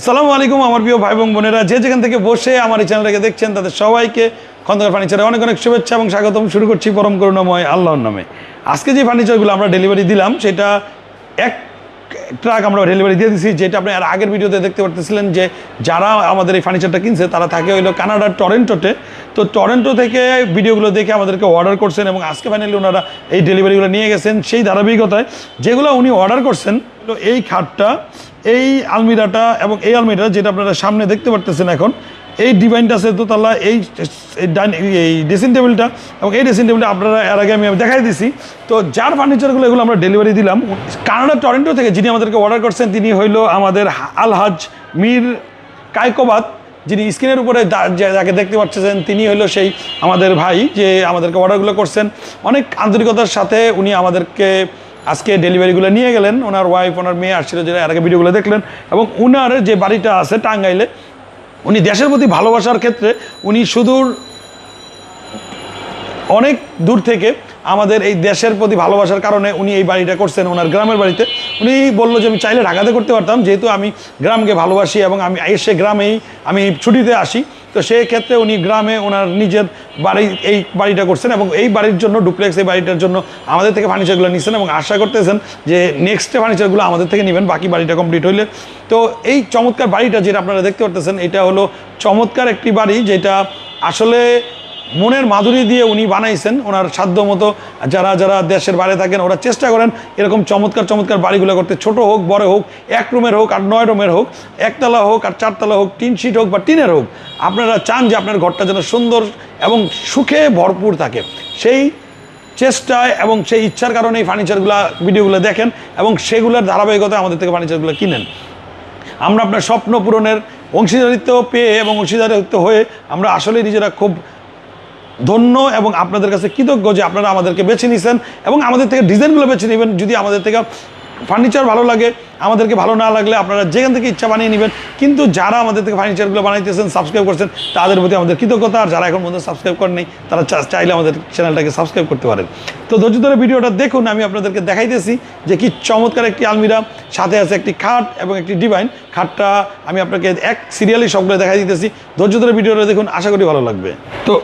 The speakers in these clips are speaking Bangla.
আসসালামু আলাইকুম আমার প্রিয় ভাই এবং বোনেরা। যে যেখান থেকে বসে আমার এই চ্যানেলটাকে দেখছেন, তাদের সবাইকে খন্দকার ফার্নিচারে অনেক অনেক শুভেচ্ছা এবং স্বাগতম। শুরু করছি পরম করুণাময় আল্লাহর নামে। আজকে যে ফার্নিচারগুলো আমরা ডেলিভারি দিলাম, সেটা এক ট্রাক আমরা ডেলিভারি দিয়ে দিচ্ছি যেটা আপনি আর আগের ভিডিওতে দেখতে পারতেছিলেন যে যারা আমাদের এই ফার্নিচারটা কিনছে, তারা থাকে হইল কানাডার টরেন্টোতে। তো টরেন্টো থেকে ভিডিওগুলো দেখে আমাদেরকে অর্ডার করছেন এবং আজকে ফাইনালি ওনারা এই ডেলিভারিগুলো নিয়ে গেছেন সেই ধারাবাহিকতায়। যেগুলো উনি অর্ডার করছেন এই খাটটা, এই আলমিরাটা এবং এই আলমিরাটা যেটা আপনারা সামনে দেখতে পারতেছেন এখন এই ডিভাইনটা আছে দোতলা এই এই ড্রেসিং টেবিলটা এবং এই ড্রেসিং টেবিলটা আপনারা এর আগে আমি দেখাই দিছি। তো যার ফার্নিচারগুলো এগুলো আমরা ডেলিভারি দিলাম, কানাডা টরেন্টো থেকে যিনি আমাদেরকে অর্ডার করছেন তিনি হইল আমাদের আলহাজ মীর কায়কোবাদ যিনি স্ক্রিনের উপরে যাকে দেখতে পাচ্ছেন তিনি হলো সেই আমাদের ভাই যে আমাদেরকে অর্ডারগুলো করছেন। অনেক আন্তরিকতার সাথে উনি আমাদেরকে আজকে ডেলিভারিগুলো নিয়ে গেলেন। ওনার ওয়াইফ ওনার মেয়ে আসছিল যেটা এর আগে ভিডিওগুলো দেখলেন এবং উনার যে বাড়িটা আছে টাঙ্গাইলে উনি দেশের প্রতি ভালোবাসার ক্ষেত্রে উনি সুদূর অনেক দূর থেকে আমাদের এই দেশের প্রতি ভালোবাসার কারণে উনি এই বাড়িটা করছেন, ওনার গ্রামের বাড়িতে। উনি বলল যে, আমি চাইলে ঢাকাতে করতে পারতাম, যেহেতু আমি গ্রামকে ভালোবাসি এবং আমি এসে গ্রামেই আমি ছুটিতে আসি। তো সেই ক্ষেত্রে উনি গ্রামে ওনার নিজের বাড়ি, এই বাড়িটা করছেন এবং এই বাড়ির জন্য ডুপ্লেক্স এই বাড়িটার জন্য আমাদের থেকে ফার্নিচারগুলো নিচ্ছেন এবং আশা করতেছেন যে নেক্সট ফার্নিচারগুলো আমাদের থেকে নেবেন, বাকি বাড়িটা কমপ্লিট হইলে। তো এই চমৎকার বাড়িটা যেটা আপনারা দেখতে পারতেছেন, এটা হলো চমৎকার একটি বাড়ি যেটা আসলে মনের মাধুরী দিয়ে উনি বানাইছেন, ওনার সাধ্য মতো যারা যারা দেশের বাইরে থাকেন, ওরা চেষ্টা করেন এরকম চমৎকার চমৎকার বাড়িগুলো করতে। ছোট হোক, বড় হোক, এক রুমের হোক আর নয় রুমের হোক, একতলা হোক আর চারতলা হোক, টিন শিট হোক বা টিনের হোক, আপনারা চান যে আপনার ঘরটা যেন সুন্দর এবং সুখে ভরপুর থাকে। সেই চেষ্টায় এবং সেই ইচ্ছার কারণে এই ফার্নিচারগুলো, ভিডিওগুলো দেখেন এবং সেগুলোর ধারাবাহিকতায় আমাদের থেকে ফার্নিচারগুলো কিনেন। আমরা আপনার স্বপ্ন পূরণের অংশীদারিত্ব পেয়ে এবং অংশীদারিত্ব হয়ে আমরা আসলে নিজেরা খুব ধন্য এবং আপনাদের কাছে কৃতজ্ঞ যে আপনারা আমাদেরকে বেছে নিছেন এবং আমাদের থেকে ডিজাইনগুলো বেছে নেবেন। যদি আমাদের থেকে ফার্নিচার ভালো লাগে, আমাদেরকে ভালো না লাগলে আপনারা যেখান থেকে ইচ্ছা বানিয়ে নেবেন। কিন্তু যারা আমাদের থেকে ফার্নিচারগুলো বানাইতেছেন সাবস্ক্রাইব করছেন, তাদের প্রতি আমাদের কৃতজ্ঞতা। আর যারা এখন পর্যন্ত সাবস্ক্রাইব করেন নাই, তারা চাইলে আমাদের চ্যানেলটাকে সাবস্ক্রাইব করতে পারেন। তো ধৈর্য ধরে ভিডিওটা দেখুন, আমি আপনাদেরকে দেখাইতেছি যে কি চমৎকার একটি আলমিরা, সাথে আছে একটি খাট এবং একটি ডিভাইন। খাটটা আমি আপনাকে এক সিরিয়ালি সবগুলো দেখাই দিতেছি। ধৈর্য ধরে ভিডিওটা দেখুন, আশা করি ভালো লাগবে। তো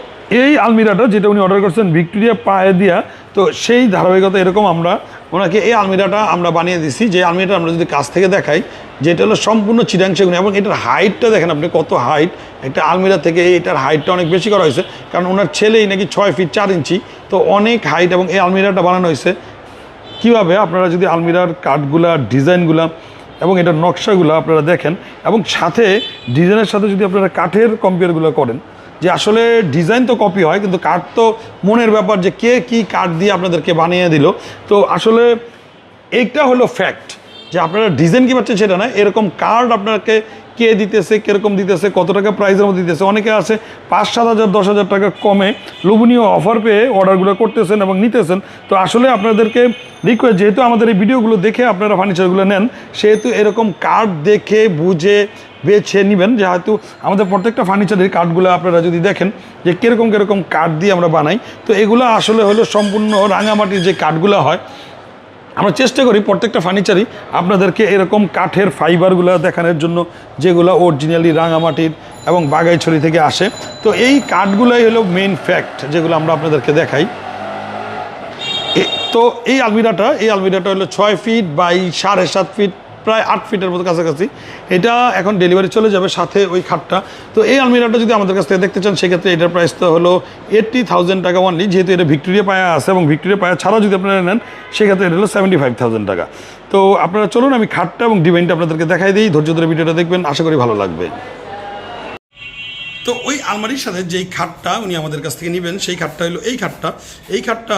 এই আলমিরাটা যেটা উনি অর্ডার করছেন, ভিক্টোরিয়া পায়ে দিয়া তো সেই ধারাবাহিকতা এরকম আমরা ওনাকে এই আলমিরাটা আমরা বানিয়ে দিছি। যে আলমিরাটা আমরা যদি কাছ থেকে দেখাই, যেটা হলো সম্পূর্ণ চিরাং সেগুন এবং এটার হাইটটা দেখেন আপনি কত হাইট একটা আলমিরা থেকে এটার হাইটটা অনেক বেশি করা হয়েছে, কারণ ওনার ছেলেই নাকি ছয় ফিট চার ইঞ্চি, তো অনেক হাইট এবং এই আলমিরাটা বানানো হয়েছে। কীভাবে? আপনারা যদি আলমিরার কাঠগুলা, ডিজাইনগুলা এবং এটার নকশাগুলো আপনারা দেখেন এবং সাথে ডিজাইনের সাথে যদি আপনারা কাঠের কম্পেয়ারগুলো করেন যে আসলে ডিজাইন তো কপি হয়, কিন্তু কাঠ তো মনের ব্যাপার যে কে কি কাঠ দিয়ে আপনাদেরকে বানিয়ে দিল। তো আসলে এইটা হলো ফ্যাক্ট যে আপনারা ডিজাইন কী পাচ্ছেন সেটা না এরকম কার্ড আপনাকে কে দিতেছে, কীরকম দিতেছে, কত টাকা প্রাইসের মধ্যে দিতেছে? অনেকে আছে, পাঁচ সাত হাজার, দশ হাজার টাকা কমে লোভনীয় অফার পেয়ে অর্ডারগুলো করতেছেন এবং নিতেছেন। তো আসলে আপনাদেরকে রিকোয়েস্ট যেহেতু আমাদের এই ভিডিওগুলো দেখে আপনারা ফার্নিচারগুলো নেন, সেহেতু এরকম কার্ড দেখে, বুঝে, বেছে নেবেন, যেহেতু আমাদের প্রত্যেকটা ফার্নিচারের কার্ডগুলো আপনারা যদি দেখেন যে কীরকম কীরকম কাঠ দিয়ে আমরা বানাই, তো এগুলো আসলে হলো সম্পূর্ণ রাঙামাটির যে কাঠগুলো হয় আমরা চেষ্টা করি প্রত্যেকটা ফার্নিচারই আপনাদেরকে এরকম কাঠের ফাইবারগুলো দেখানোর জন্য, যেগুলো অরিজিনালি রাঙামাটির এবং বাগাইছড়ি থেকে আসে। তো এই কাঠগুলোই হলো মেন ফ্যাক্ট যেগুলো আমরা আপনাদেরকে দেখাই। তো এই আলমিরাটা এই আলমিরাটা হলো ছয় ফিট বাই সাড়ে সাত ফিট প্রায় আট ফিটের মতো কাছাকাছি। এটা এখন ডেলিভারি চলে যাবে সাথে ওই খাটটা। তো এই আলমিরাটা যদি আমাদের কাছ থেকে দেখতে চান, সেক্ষেত্রে এটার প্রাইস তো হলো এইট্টি থাউজেন্ড টাকা ওয়ানলি যেহেতু এটা ভিক্টোরিয়া পায়া আছে এবং ভিক্টোরিয়া পায়া ছাড়াও যদি আপনারা নেন, সেক্ষেত্রে এটা হলো সেভেন্টি ফাইভ থাউজেন্ড টাকা। তো আপনারা চলুন, আমি খাটটা এবং ডিভাইনটা আপনাদেরকে দেখাই দিই। ধৈর্য ধরে ভিডিওটা দেখবেন, আশা করি ভালো লাগবে। তো ওই আলমারির সাথে যেই খাটটা উনি আমাদের কাছ থেকে নেবেন, সেই খাটটা হলো এই খাটটা। এই খাটটা,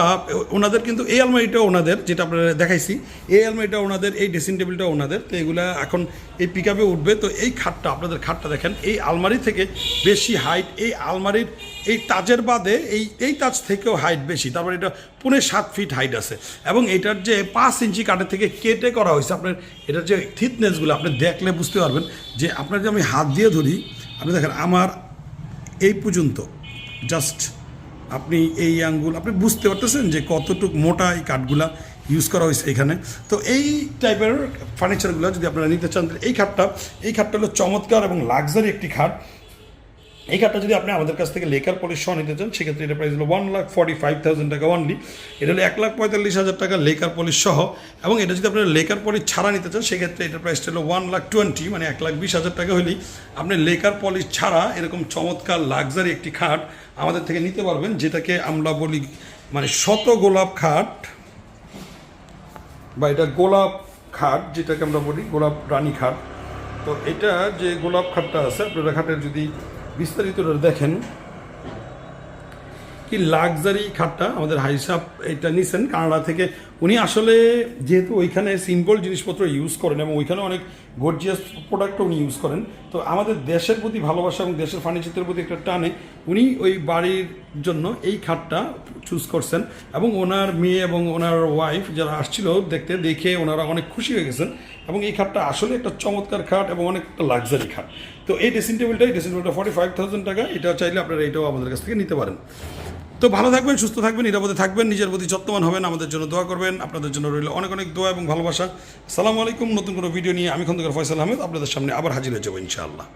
ওনাদের কিন্তু এই আলমারিটা ওনাদের, যেটা আপনারা দেখাইছি, এই আলমারিটা ওনাদের, এই ড্রেসিং টেবিলটা ওনাদের। তো এগুলা এখন এই পিক উঠবে। তো এই খাটটা, আপনাদের খাটটা দেখেন, এই আলমারি থেকে বেশি হাইট এই আলমারির এই তাজের বাদে এই এই তাজ থেকেও হাইট বেশি। তারপর এটা পুনে সাত ফিট হাইট আছে। এবং এটার যে পাঁচ ইঞ্চি কাঠের থেকে কেটে করা হয়েছে, আপনার এটার যে থিকনেসগুলো আপনি দেখলে বুঝতে পারবেন যে আপনার যে আমি হাত দিয়ে ধরি, আপনি দেখেন, আমার এই পর্যন্ত। জাস্ট আপনি এই আঙ্গুল, আপনি বুঝতে পারতেছেন যে কতটুক মোটা এই কাঠগুলা ইউজ করা হয়েছে এখানে। তো এই টাইপের ফার্নিচারগুলো যদি আপনারা নিতে চান এই খাটটা এই খাটটা হলো চমৎকার এবং লাক্সারি একটি খাট। এই কার্ডটা যদি আপনি আমাদের কাছ থেকে লেকার পলিশ সহ নিতে চান, সেক্ষেত্রে এটা প্রাইস হলো one lakh forty five thousand টাকা অনলি এটা হলো এক লাখ পঁয়তাল্লিশ হাজার টাকা লেকার পলিশ সহ। এবং এটা যদি আপনার লেকার পলিশ ছাড়া নিতে চান, সেক্ষেত্রে এটা প্রাইসটা হলো ওয়ান লাখ টোয়েন্টি মানে এক লাখ বিশ হাজার টাকা হলেই আপনি লেকার পলিশ ছাড়া এরকম চমৎকার লাক্সারি একটি খাট আমাদের থেকে নিতে পারবেন, যেটাকে আমরা বলি মানে শত গোলাপ খাট বা এটা গোলাপ খাট যেটাকে আমরা বলি গোলাপ রানী খাট তো এটা যে গোলাপ খাটটা আছে, আপনারা খাটের যদি বিস্তারিতটা দেখেন কি লাক্সারি খাটটা আমাদের হাইসাপ এটা নিছেন কানাডা থেকে উনি আসলে যেহেতু ওইখানে সিম্পল জিনিসপত্র ইউজ করেন এবং ওইখানে অনেক গর্জিয়াস প্রোডাক্টও উনি ইউজ করেন, তো আমাদের দেশের প্রতি ভালোবাসা এবং দেশের ফার্নিচারের প্রতি একটা টানে, উনি ওই বাড়ির জন্য এই খাটটা চুজ করছেন এবং ওনার মেয়ে এবং ওনার ওয়াইফ যারা আসছিল দেখতে, দেখে ওনারা অনেক খুশি হয়ে গেছেন এবং এই খাটটা আসলে একটা চমৎকার খাট এবং অনেক একটা লাক্সারি খাট। তো এই ড্রেসিং টেবিলটা এই ড্রেসিং টেবিলটা ফর্টি ফাইভ থাউজেন্ড টাকা, এটা চাইলে আপনারা এটাও আমাদের কাছ থেকে নিতে পারেন। তো ভালো থাকবেন, সুস্থ থাকবেন, নিরাপদে থাকবেন, নিজের প্রতি যত্নবান হবেন, আমাদের জন্য দোয়া করবেন, আপনাদের জন্য রইল অনেক অনেক দোয়া এবং ভালোবাসা। সালামু আলাইকুম, নতুন কোনো ভিডিও নিয়ে আমি খন্দকার ফয়সাল আহমেদ, আপনাদের সামনে আবার হাজির হয়ে যাব ইনশাআল্লাহ।